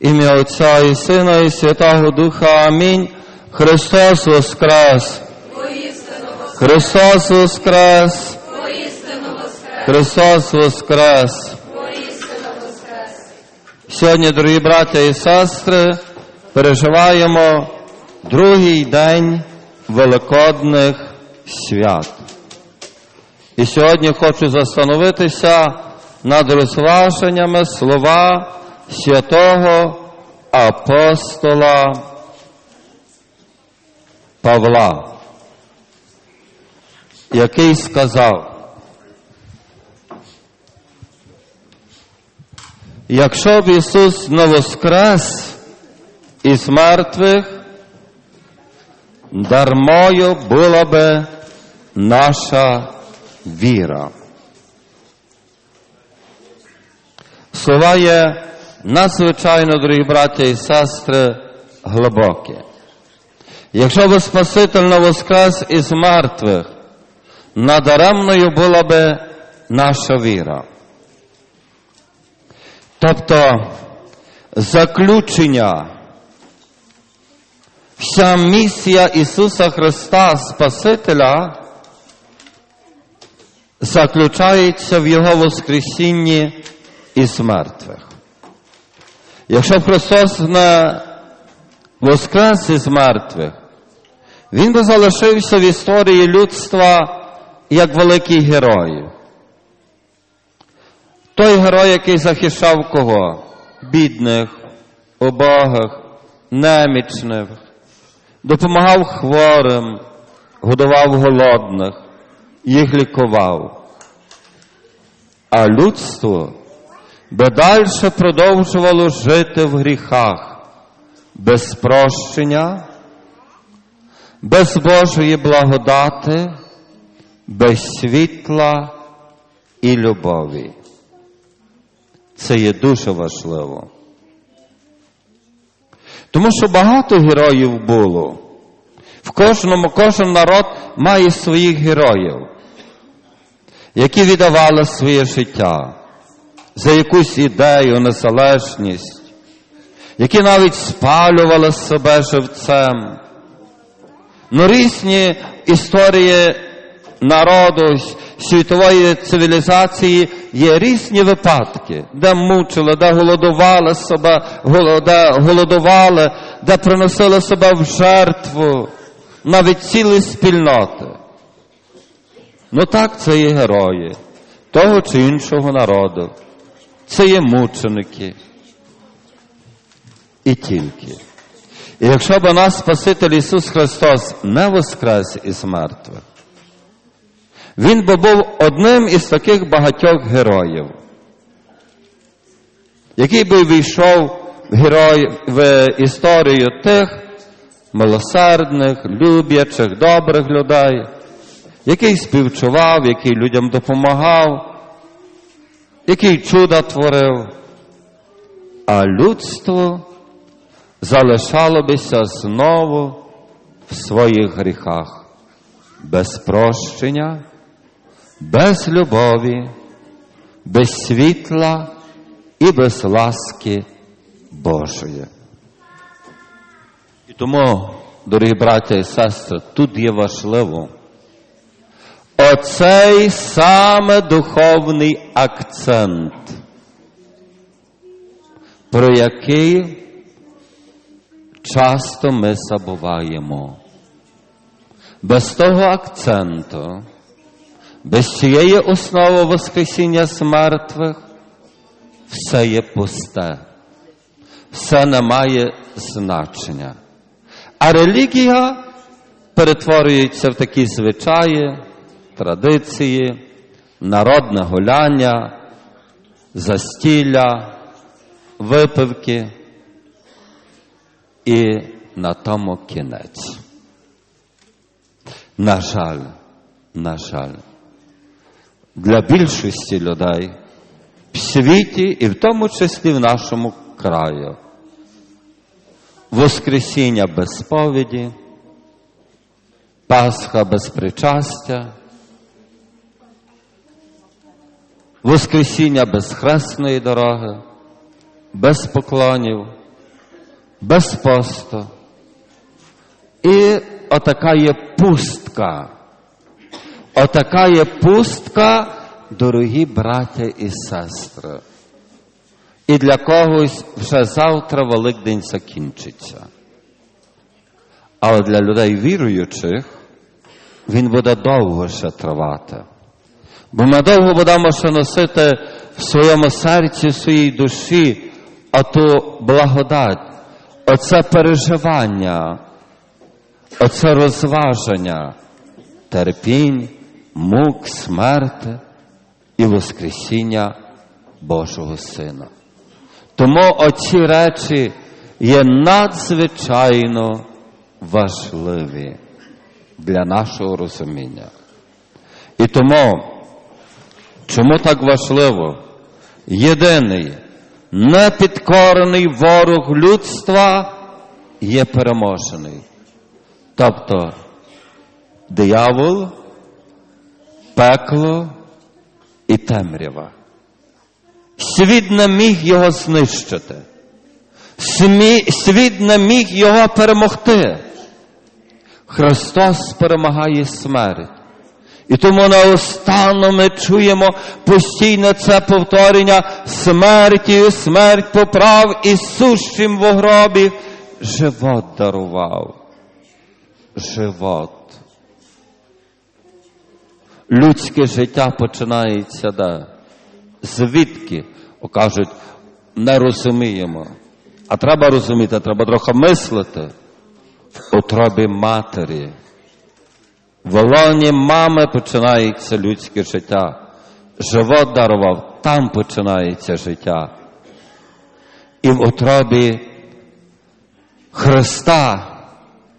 Ім'я Отця і Сина і Святого Духа. Амінь. Христос Воскрес! Христос Воскрес! Христос Воскрес! Сьогодні, дорогі браття і сестри, переживаємо другий день Великодних свят. І сьогодні хочу застановитися над розваженнями слова святого апостола Павла, який сказав, якщо б Ісус не воскрес із мертвих, дармою була би наша віра. Слова є надзвичайно, дорогі браття і сестри, глибокі. Якщо би Спаситель не воскрес із мертвих, надаремною була би наша віра. Тобто заключення, вся місія Ісуса Христа Спасителя заключається в Його Воскресінні із мертвих. Якщо Христос не воскрес із мертвих, Він би залишився в історії людства як великий герой. Той герой, який захищав кого? Бідних, убогих, немічних, допомагав хворим, годував голодних, їх лікував. А людство би далі продовжувало жити в гріхах без прощення, без Божої благодати, без світла і любові. Це є дуже важливо. Тому що багато героїв було. В кожному, кожен народ має своїх героїв, які віддавали своє життя за якусь ідею, незалежність, які навіть спалювали себе живцем. Ну, різні історії народу, світової цивілізації є різні випадки, де мучили, де голодували себе, де голодували, де приносили себе в жертву, навіть цілі спільноти. Ну так, це є герої того чи іншого народу. Це є мученики. І тільки. І якщо б нас Спаситель Ісус Христос не воскрес із мертвих, Він би був одним із таких багатьох героїв, який би війшов в, герой, в історію тих милосердних, любячих, добрих людей, який співчував, який людям допомагав, який чуда творив, а людство залишало бися знову в своїх гріхах, без прощення, без любові, без світла і без ласки Божої. І тому, дорогі браття і сестри, тут є важливо оцей саме духовний акцент, про який часто ми забуваємо. Без того акценту, без цієї основи Воскресіння з мертвих, все є пусте, все не має значення. А релігія перетворюється в такі звичаї, традиції, народне гуляння, застілля, випивки і на тому кінець. На жаль, на жаль, для більшості людей в світі і в тому числі в нашому краю. Воскресіння без сповіді, Пасха без причастя, Воскресіння без хресної дороги, без поклонів, без посту. І отака є пустка. Отака є пустка, дорогі браття і сестри. І для когось вже завтра Великдень закінчиться. Але для людей віруючих він буде довго ще тривати. Бо ми довго будемо ще носити в своєму серці, в своїй душі оту благодать, оце переживання, оце розваження, терпінь, мук, смерти і Воскресіння Божого Сина. Тому оці речі є надзвичайно важливі для нашого розуміння. І тому, чому так важливо? Єдиний непідкорений ворог людства є переможений. Тобто диявол, пекло і темрява. Світ не міг його знищити. Світ не міг його перемогти. Христос перемагає смерть. І тому наостанно ми чуємо постійне це повторення смерті, смерть поправ і сущим в гробі живот дарував. Живот. Людське життя починається де? Звідки? О, кажуть, не розуміємо. А треба розуміти, треба трохи мислити в утробі матері. В мами починається людське життя. Живот дарував, там починається життя. І в утробі Христа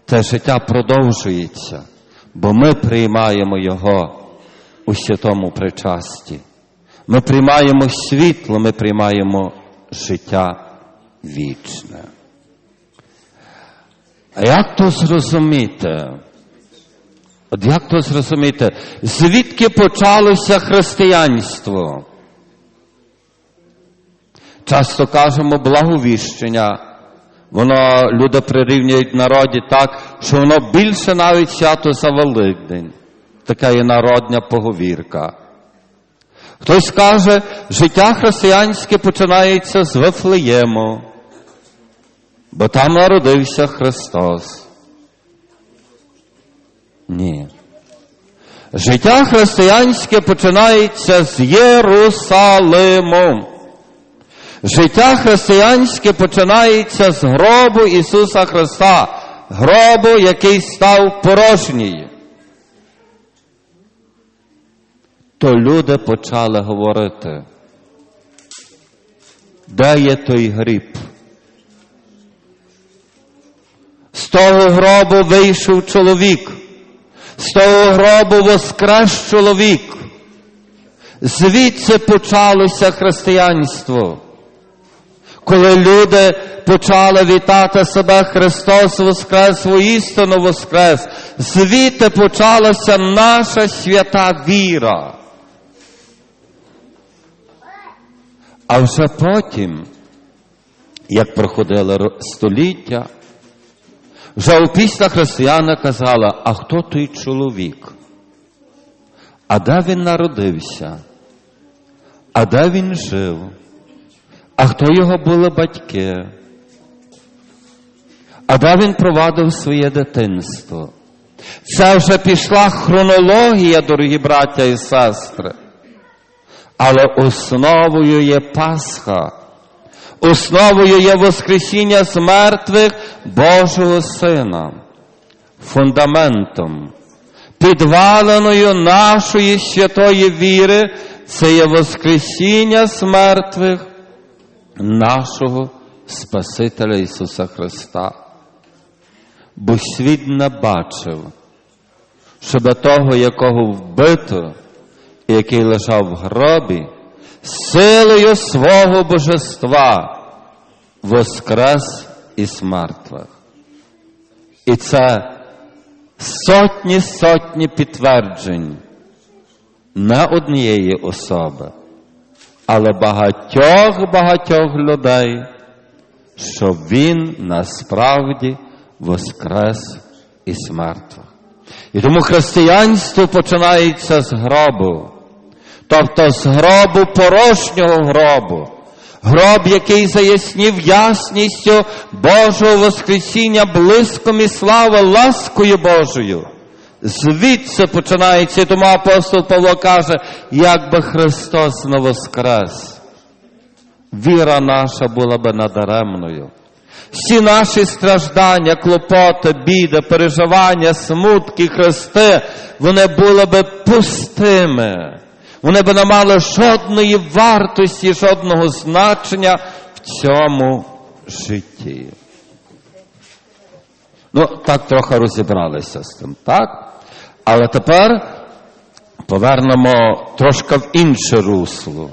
це життя продовжується, бо ми приймаємо Його у святому причасті. Ми приймаємо світло, ми приймаємо життя вічне. А як то зрозуміти? От як то зрозуміти? Звідки почалося християнство? Часто кажемо благовіщення. Воно люди прирівнюють народі так, що воно більше навіть свято за Великдень. Така є народня поговірка. Хтось каже, життя християнське починається з Вифлеєму, бо там народився Христос. Ні. Життя християнське починається з Єрусалиму. Життя християнське починається з гробу Ісуса Христа, гробу, який став порожній. То люди почали говорити, де є той гріб? З того гробу вийшов чоловік, з того гробу воскрес чоловік. Звідси почалося християнство. Коли люди почали вітати себе Христос Воскрес, воістину Воскрес, звідти почалася наша свята віра. А вже потім, як проходили століття, вже опісля християни казали, а хто той чоловік? А де він народився? А де він жив? А хто його були батьки? А де він провадив своє дитинство? Це вже пішла хронологія, дорогі браття і сестри. Але основою є Пасха. Основою є Воскресіння з мертвих Божого Сина. Фундаментом, підваленою нашої святої віри, це є Воскресіння з мертвих нашого Спасителя Ісуса Христа. Бо світ не бачив, щоб того, якого вбито, який лежав в гробі, силою свого божества воскрес із мертвих. І це сотні сотні підтверджень не однієї особи, але багатьох багатьох людей, що Він насправді воскрес із мертвих. І тому християнство починається з гробу, тобто з гробу порожнього гробу. Гроб, який заяснів ясністю Божого Воскресіння, блиском і слави, ласкою Божою. Звідси починається, тому апостол Павло каже, як би Христос не воскрес, віра наша була би надаремною. Всі наші страждання, клопоти, біди, переживання, смутки, хрести, вони були би пустими. Вони би не мали жодної вартості, жодного значення в цьому житті. Ну, так трохи розібралися з тим, так? Але тепер повернемо трошки в інше русло.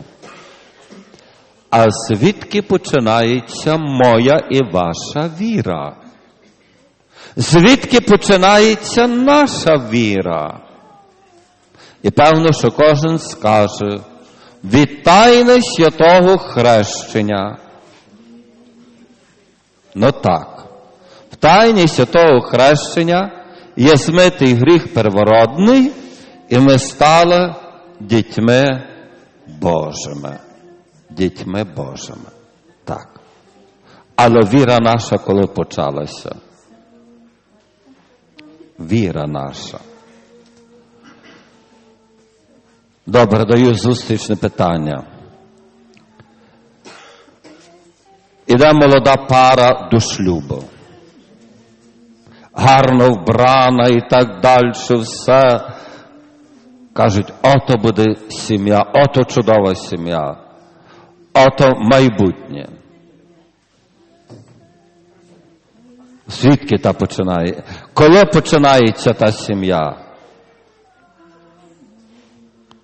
А звідки починається моя і ваша віра? Звідки починається наша віра? І певно, що кожен скаже від тайни святого хрещення. Ну так, в тайні святого хрещення є змитий гріх первородний, і ми стали дітьми Божими. Дітьми Божими. Так. Але віра наша коли почалася? Віра наша. Добре, даю зустрічне питання. Іде молода пара до шлюбу. Гарно вбрана і так далі, все. Кажуть, ото буде сім'я, ото чудова сім'я, ото майбутнє. Звідки та починає? Коли починається та сім'я?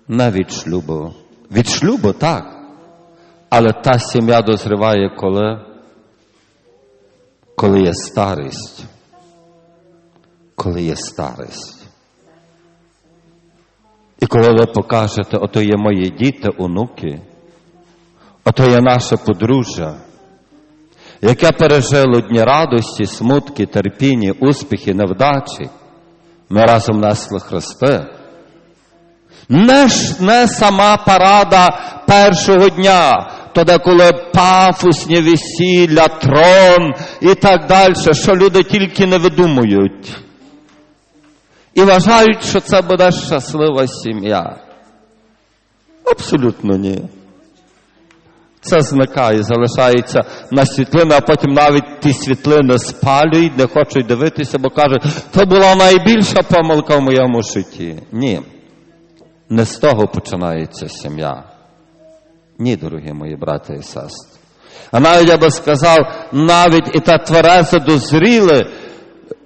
Не від шлюбу. Від шлюбу так. Але та сім'я дозріває коли? Коли є старість. Коли є старість. І коли ви покажете, ото є мої діти, онуки, ото є наше подружжя, яке пережило дні радості, смутки, терпіння, успіхи, невдачі, ми разом несли хрести. Не, не сама парада першого дня, тоді, коли пафосні весілля, трон і так далі, що люди тільки не видумують. І вважають, що це буде щаслива сім'я. Абсолютно ні. Це зникає, залишається на світлини, а потім навіть ті світлини спалюють, не хочуть дивитися, бо кажуть, це була найбільша помилка в моєму житті. Ні. Не з того починається сім'я. Ні, дорогі мої брати і сестри. А навіть я би сказав, навіть і та тверезо дозріли,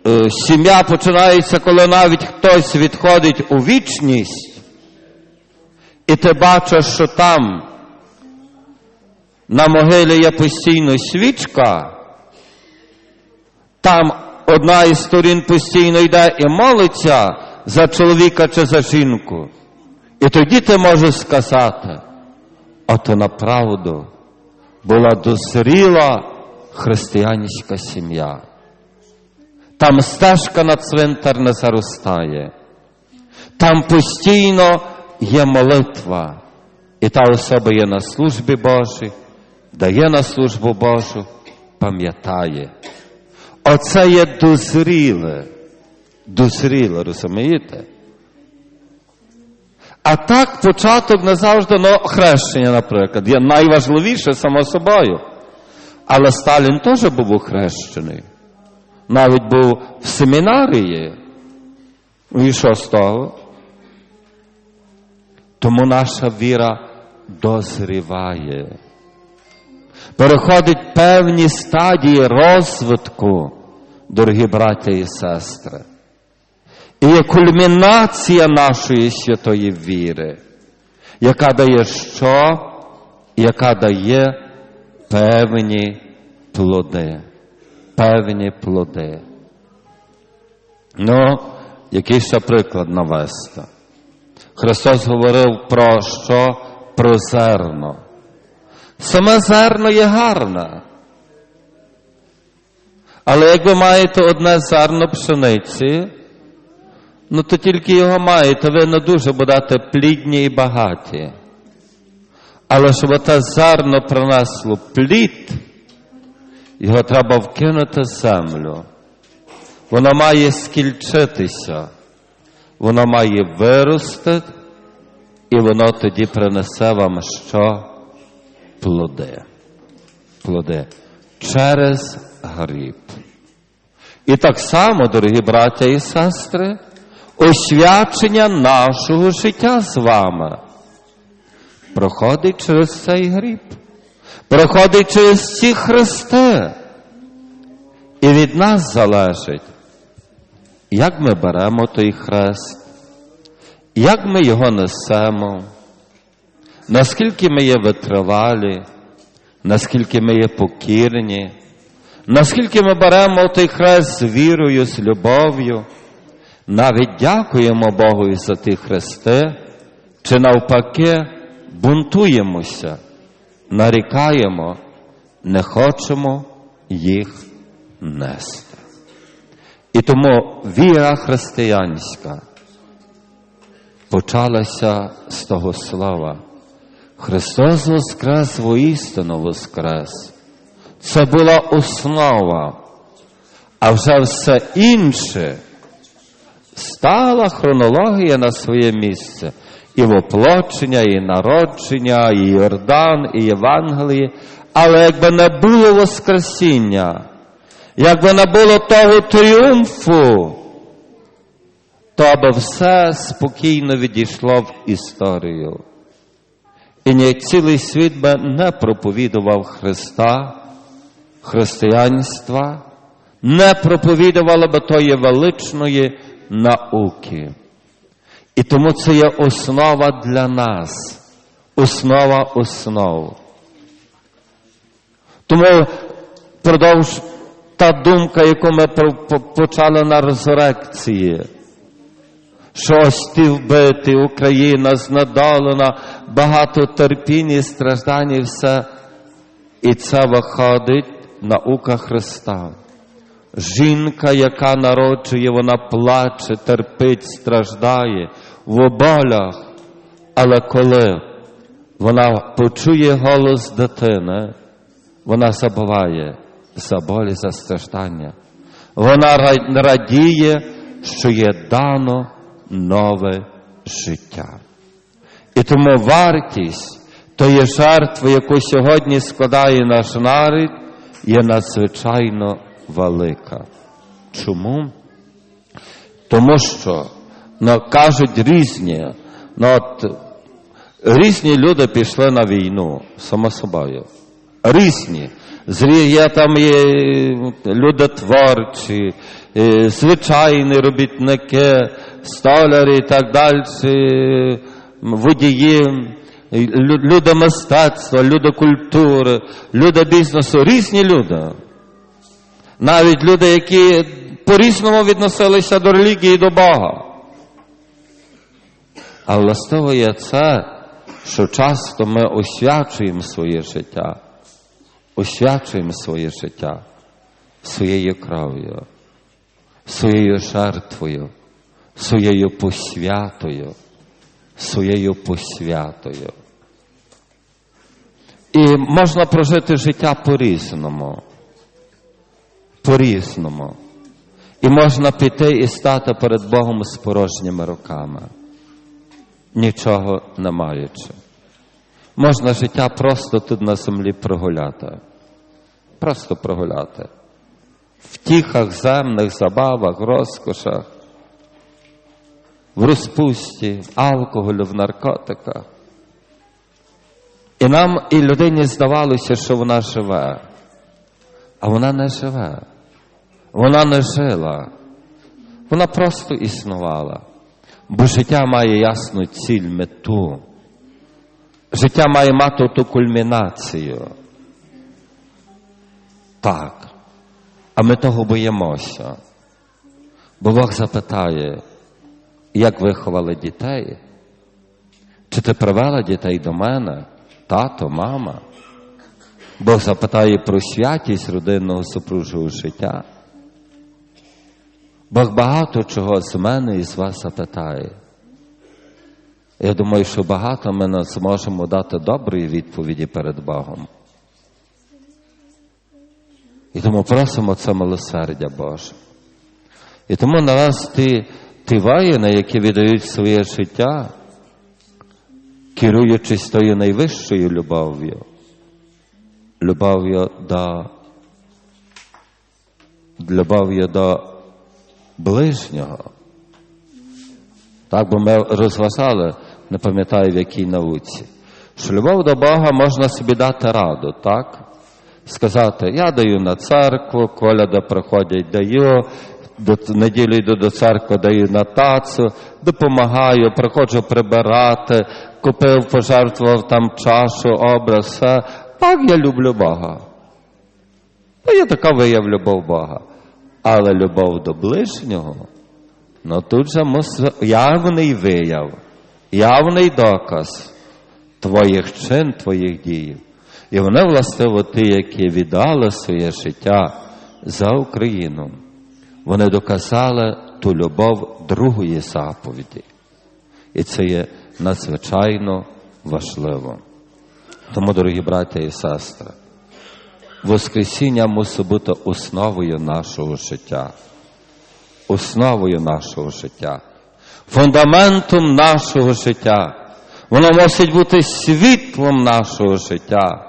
е, сім'я починається, коли навіть хтось відходить у вічність, і ти бачиш, що там на могилі є постійно свічка, там одна із сторін постійно йде і молиться за чоловіка чи за жінку. І тоді ти можеш сказати, ото направду була дозріла християнська сім'я. Там стежка на цвинтар не заростає. Там постійно є молитва. І та особа є на службі Божій, дає на службу Божу, пам'ятає. Оце є дозріле. Дозріле, розумієте? А так початок не завжди, ну, хрещення, наприклад, є найважливіше само собою. Але Сталін теж був охрещений. Навіть був в семінарії. І що з того? Тому наша віра дозріває. Переходить певні стадії розвитку, дорогі браття і сестри. І є кульмінація нашої святої віри, яка дає що? Яка дає певні плоди. Певні плоди. Ну, який ще приклад навести? Христос говорив про що? Про зерно. Саме зерно є гарне. Але як ви маєте одне зерно пшениці, ну то тільки його маєте, ви не дуже будете плідні і багаті. Але щоб те зерно принесло плід, його треба вкинути в землю. Воно має скільчитися, воно має вирости, і воно тоді принесе вам що? Плоди. Плоди через гріб. І так само, дорогі браття і сестри, освячення нашого життя з вами проходить через цей гріб, проходить через ці хрести. І від нас залежить, як ми беремо той хрест, як ми його несемо, наскільки ми є витривалі, наскільки ми є покірні, наскільки ми беремо той хрест з вірою, з любов'ю, навіть дякуємо Богу за ті хрести, чи навпаки бунтуємося, нарікаємо, не хочемо їх нести. І тому віра християнська почалася з того слова. Христос Воскрес воістину Воскрес. Це була основа, а вже все інше стала хронологія на своє місце. І воплочення, і народження, і Йордан, і Євангеліє. Але якби не було Воскресіння, якби не було того тріумфу, то би все спокійно відійшло в історію. І ні цілий світ би не проповідував Христа, християнства, не проповідувало би тої величної науки. І тому це є основа для нас, основа основ. Тому продовж та думка, яку ми почали на резурекції, що ось ті вбити, Україна знедолена, багато терпінь і страждань і все. І це виходить наука Христа. Жінка, яка народжує, вона плаче, терпить, страждає в болях. Але коли вона почує голос дитини, вона забуває за болі, за страждання. Вона радіє, що є дано нове життя. І тому вартість тої жертви, яку сьогодні складає наш народ, є надзвичайно велика. Чому? Тому що ну, кажуть різні, ну, от, різні люди пішли на війну, само собою. Різні. Є там є люди творчі, звичайні робітники, столяри і так далі, водії, люди мистецтва, люди культури, люди бізнесу, різні люди. Навіть люди, які по-різному відносилися до релігії до Бога. А властиво є це, що часто ми освячуємо своє життя, освячуємо своє життя своєю кров'ю, своєю жертвою, своєю посвятою, своєю посвятою. І можна прожити життя по-різному. По-різному. І можна піти і стати перед Богом з порожніми руками, нічого не маючи. Можна життя просто тут на землі прогуляти. Просто прогуляти. В тіхах, земних забавах, розкошах, в розпусті, в алкоголю, в наркотиках. І нам, і людині здавалося, що вона живе, а вона не живе. Вона не жила, вона просто існувала. Бо життя має ясну ціль, мету. Життя має мати ту кульмінацію. Так. А ми того боїмося. Бо Бог запитає, як виховали дітей? Чи ти привела дітей до мене, тато, мама? Бог запитає про святість родинного супружого життя. Бог багато чого з мене і з вас запитає. Я думаю, що багато ми не зможемо дати доброї відповіді перед Богом. І тому просимо це милосердя Боже. І тому на вас ті, ті воїни, які віддають своє життя, керуючись тою найвищою любов'ю, любов'ю до, любов'ю до ближнього. Так би ми розважали, не пам'ятаю в якій науці, що любов до Бога можна собі дати раду, так? Сказати, я даю на церкву, коляда приходять, даю, до неділі йду до церкви, даю на тацу, допомагаю, приходжу прибирати, купив, пожертвував там чашу, образ, все. Так я люблю Бога. Ну, є така вияв любов Бога. Але любов до ближнього, ну тут же явний вияв, явний доказ твоїх чин, твоїх дій. І вони, властиво, ті, які віддали своє життя за Україну, вони доказали ту любов другої заповіді. І це є надзвичайно важливо. Тому, дорогі браття і сестри, Воскресіння мусить бути основою нашого життя, основою нашого життя, фундаментом нашого життя. Воно мусить бути світлом нашого життя.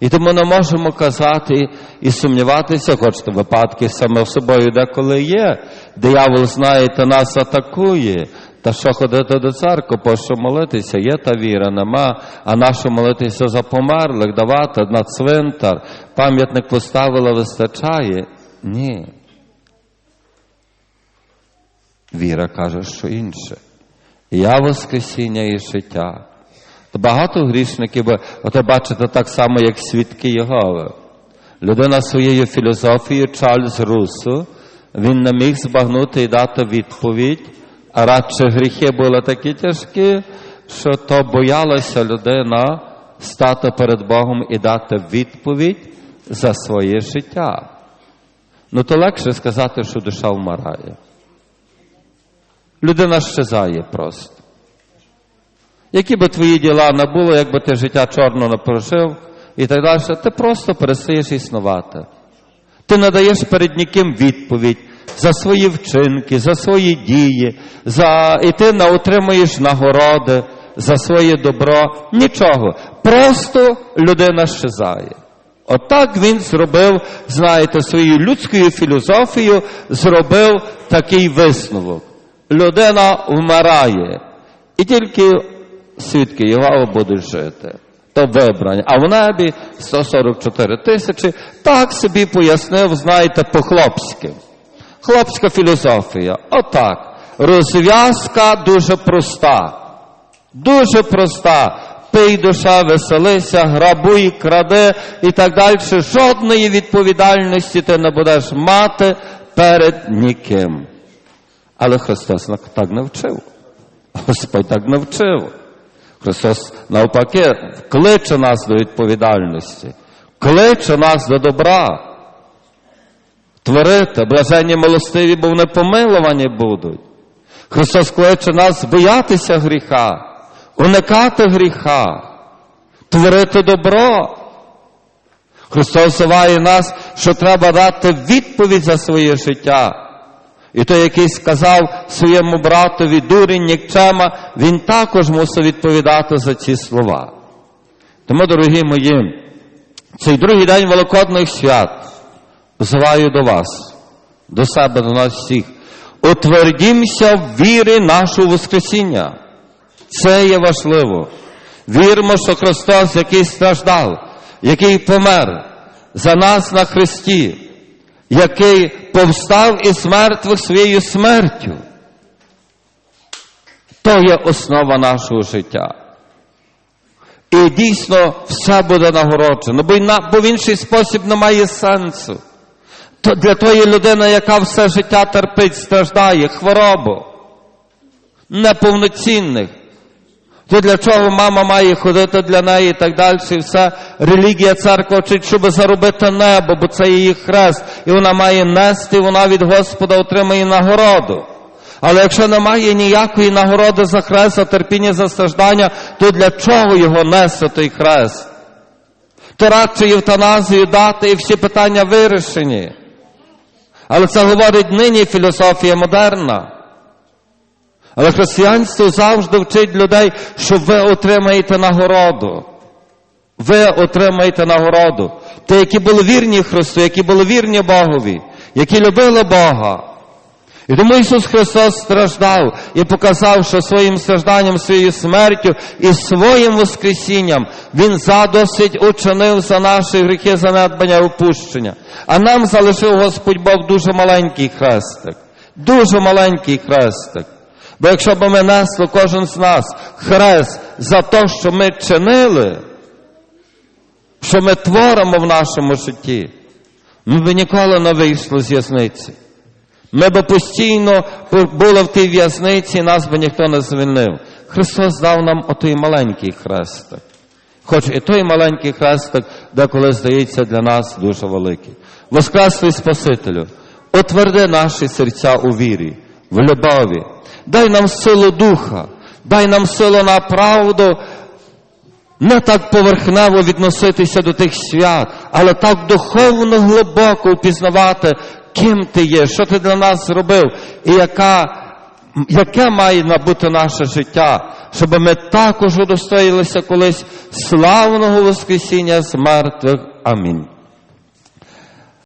І тому не можемо казати і сумніватися, хоч випадки саме собою деколи є. Диявол, знаєте, нас атакує. Та що ходити до церкви, по що молитися, є та віра, нема, а нащо молитися за померлих, давати на цвинтар, пам'ятник поставила, вистачає? Ні. Віра каже, що інше. Я Воскресіння і життя. То багато грішників, ото бачите, так само, як свідки Єгови. Людина своєю філософією Чарльз Руссо, він не міг збагнути і дати відповідь, а радше гріхи були такі тяжкі, що то боялася людина стати перед Богом і дати відповідь за своє життя. Ну то легше сказати, що душа вмирає. Людина щезає просто. Які би твої діла не було, якби ти життя чорно не прожив і так далі, ти просто перестаєш існувати. Ти не даєш перед ніким відповідь за свої вчинки, за свої дії, за... і ти не отримуєш нагороди за своє добро. Нічого. Просто людина щезає. Отак він зробив, знаєте, своєю людською філософією, зробив такий висновок. Людина вмирає. І тільки свідки Єгова будуть жити. То вибрані. А в небі 144 тисячі. Так собі пояснив, знаєте, по-хлопськи. Хлопська філософія. Отак. Розв'язка дуже проста. Дуже проста. Пий душа, веселися, грабуй, кради і так далі. Жодної відповідальності ти не будеш мати перед ніким. Але Христос так не вчив. Господь так не вчив. Христос навпаки кличе нас до відповідальності, кличе нас до добра. Творити, блаженні милостиві, бо вони помилувані будуть. Христос кличе нас боятися гріха, уникати гріха, творити добро. Христос зиває нас, що треба дати відповідь за своє життя. І той, який сказав своєму братові дурень, нікчема, він також мусив відповідати за ці слова. Тому, дорогі мої, цей другий день Великодних свят взиваю до вас, до себе, до нас всіх. Утвердімося в вірі нашого Воскресіння. Це є важливо. Віримо, що Христос, який страждав, який помер за нас на Христі, який повстав із мертвих своєю смертю. То є основа нашого життя. І дійсно все буде нагороджено, бо, на, бо в інший спосіб немає сенсу. То для тої людини, яка все життя терпить, страждає, хворобу, неповноцінних. То для чого мама має ходити для неї і так далі, і все. Релігія церква вчить, щоб заробити небо, бо це її хрест, і вона має нести, вона від Господа отримає нагороду. Але якщо немає ніякої нагороди за хрест, за терпіння, за страждання, то для чого його нести той хрест? То радше євтаназію дати і всі питання вирішені. Але це говорить нині філософія модерна. Але християнство завжди вчить людей, що ви отримаєте нагороду. Ви отримаєте нагороду. Ті, які були вірні Христу, які були вірні Богові, які любили Бога. І тому Ісус Христос страждав і показав, що своїм стражданням, своєю смертю і своїм Воскресінням Він задосить учинив за наші гріхи, занедбання і опущення. А нам залишив Господь Бог дуже маленький хрестик. Дуже маленький хрестик. Бо якщо б ми несли кожен з нас хрест за те, що ми чинили, що ми творимо в нашому житті, ми б ніколи не вийшли з в'язниці. Ми б постійно були в тій в'язниці, нас би ніхто не звільнив. Христос дав нам отой маленький хрестик. Хоч і той маленький хрестик, деколи здається для нас дуже великий. Воскреслий Спасителю, утверди наші серця у вірі, в любові. Дай нам силу духа, дай нам силу на правду, не так поверхнево відноситися до тих свят, але так духовно глибоко впізнавати, ким ти є, що ти для нас зробив, і яка, яке має набути наше життя, щоб ми також удостоїлися колись славного Воскресіння з мертвих. Амінь.